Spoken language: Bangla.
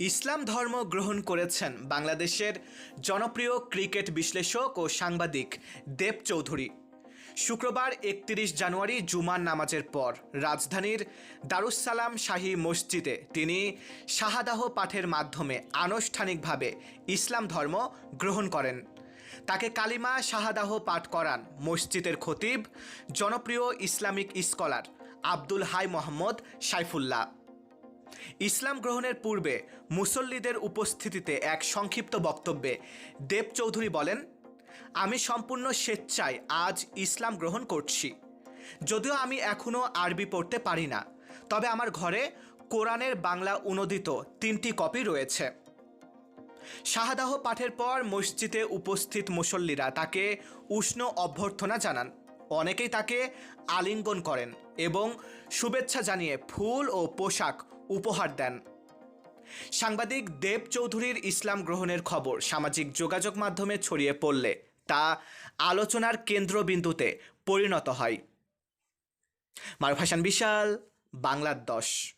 ইসলাম ধর্ম গ্রহণ করেছেন বাংলাদেশের জনপ্রিয় ক্রিকেট বিশ্লেষক ও সাংবাদিক দেব চৌধুরী। শুক্রবার একত্রিশ জানুয়ারি জুমার নামাজের পর রাজধানীর দারুসালাম শাহী মসজিদে তিনি শাহাদাহ পাঠের মাধ্যমে আনুষ্ঠানিকভাবে ইসলাম ধর্ম গ্রহণ করেন। তাকে কালিমা শাহাদাহ পাঠ করান মসজিদের খতিব, জনপ্রিয় ইসলামিক স্কলার আব্দুল হাই মোহাম্মদ সাইফুল্লাহ। ইসলাম গ্রহণের পূর্বে মুসল্লিদের উপস্থিতিতে এক সংক্ষিপ্ত বক্তব্যে দেব চৌধুরী বলেন, আমি সম্পূর্ণ স্বেচ্ছায় আজ ইসলাম গ্রহণ করছি। যদিও আমি এখনও আরবি পড়তে পারি না, তবে আমার ঘরে কোরআনের বাংলা অনুদিত তিনটি কপি রয়েছে। শাহাদাহ পাঠের পর মসজিদে উপস্থিত মুসল্লিরা তাকে উষ্ণ অভ্যর্থনা জানান। অনেকেই তাকে আলিঙ্গন করেন এবং শুভেচ্ছা জানিয়ে ফুল ও পোশাক উপহার দেন। সাংবাদিক দেব চৌধুরীর ইসলাম গ্রহণের খবর সামাজিক যোগাযোগ মাধ্যমে ছড়িয়ে পড়লে তা আলোচনার কেন্দ্রবিন্দুতে পরিণত হয়। মারুফ হাসান বিশাল, বাংলার দশ।